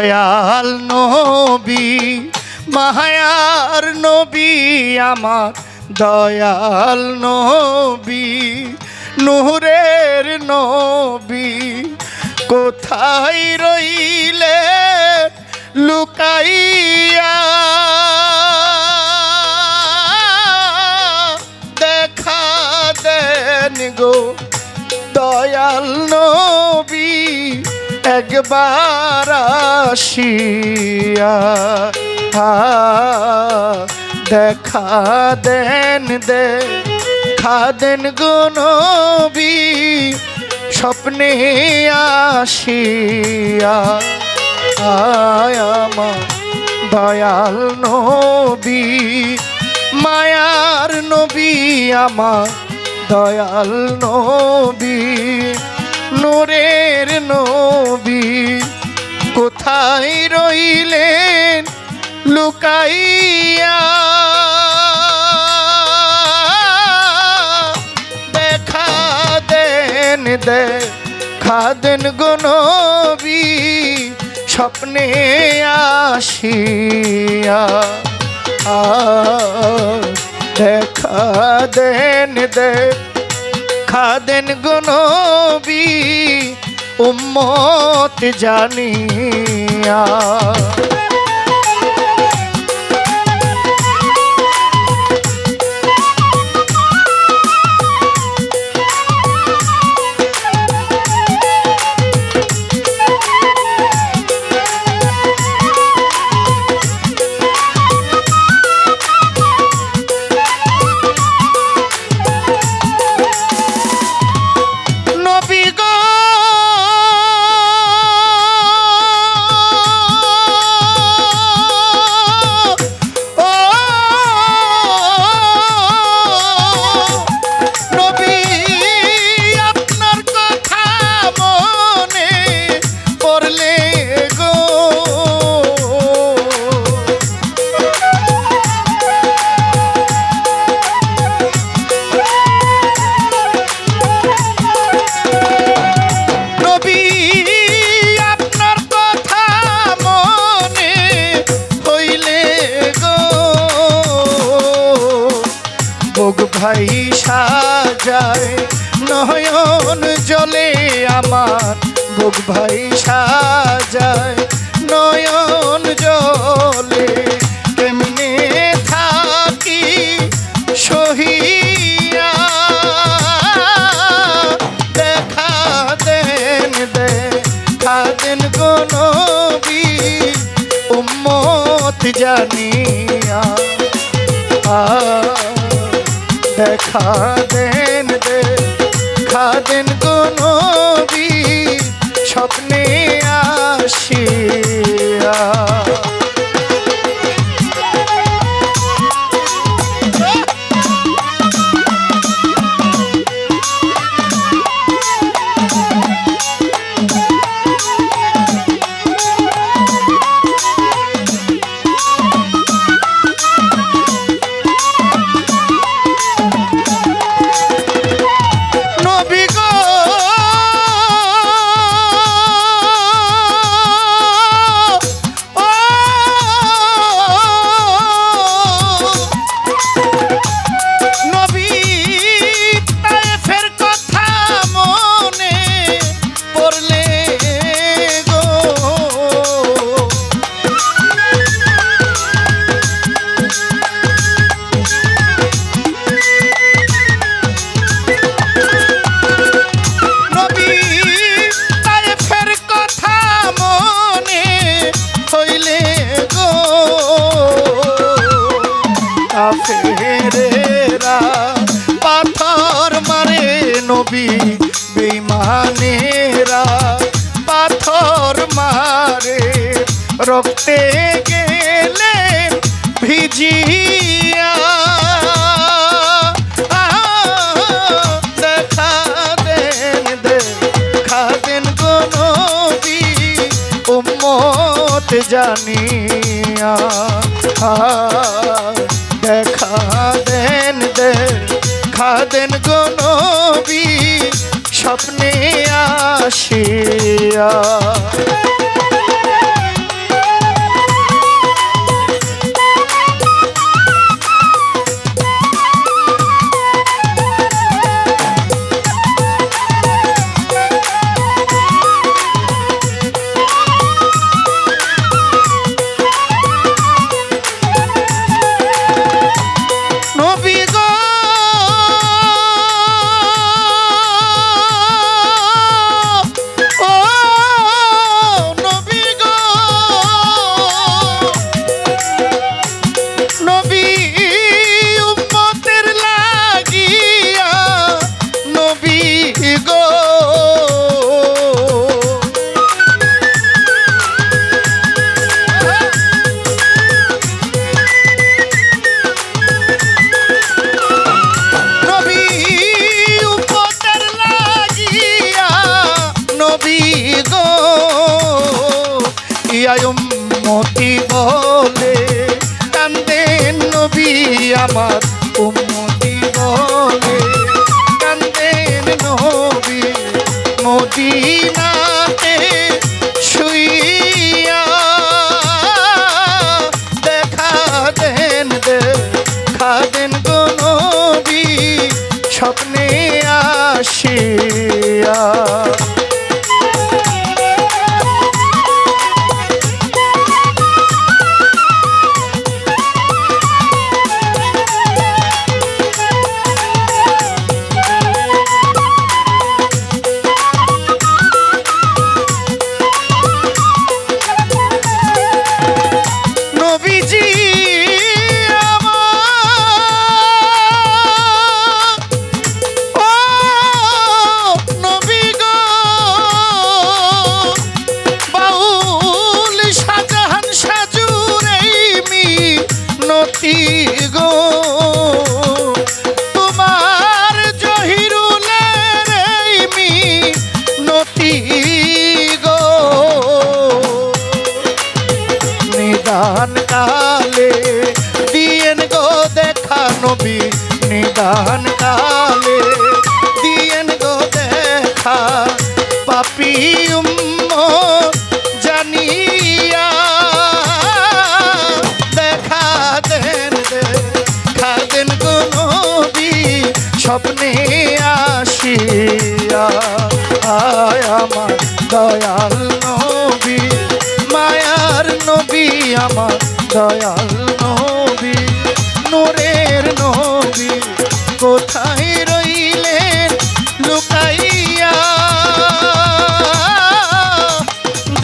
দয়াল নবী, মায়ার নবী আমার দয়াল নবী, নূরের নবী। কোথায় রইলে লুকাইয়া? দেখা দেন গো দয়াল নবী। একবার আসিয়া দেখা দেন দে খাদেন গো নবী, স্বপ্নে আসিয়া। আয় আমার দয়াল নবী, মায়ার নবী, আমার দয়াল নবী, নূরের লুকাইয়া দেখা দেন দে খাদেন গনবী স্বপ্নে আসিয়া। দেখা দেন দে খাদেন গনবী উম্মত জানিয়া। ভাই সাজায় নয়ন জলে আমার বুক ভাই সাজায় নয়ন জলে দেখা দেন দে খাদেন গনবী স্বপ্নে আসিয়া। পাথর মারে, রক্তে গেলেন ভিজিয়া। দেখা দেন দেখা দেন গনবী উম্মত জানিয়া। দেখা দেন দেখা দেন গনবী স্বপ্নে আসিয়া স্বপ্নে দয়াল নবী, মায়ার নবী আমার দয়াল নবী, নূরের নবী, কোথায় রইলেন লুকাইয়া?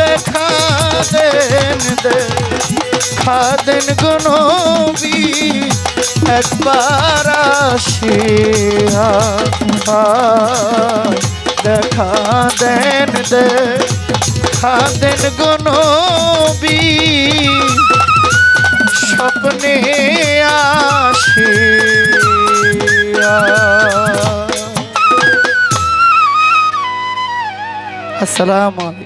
দেখা দেন দেন গো নবী, একবার আসিয়া দেখা দে খাদেন গনবি স্বপ্নে আসে আসসালামু আলাইকুম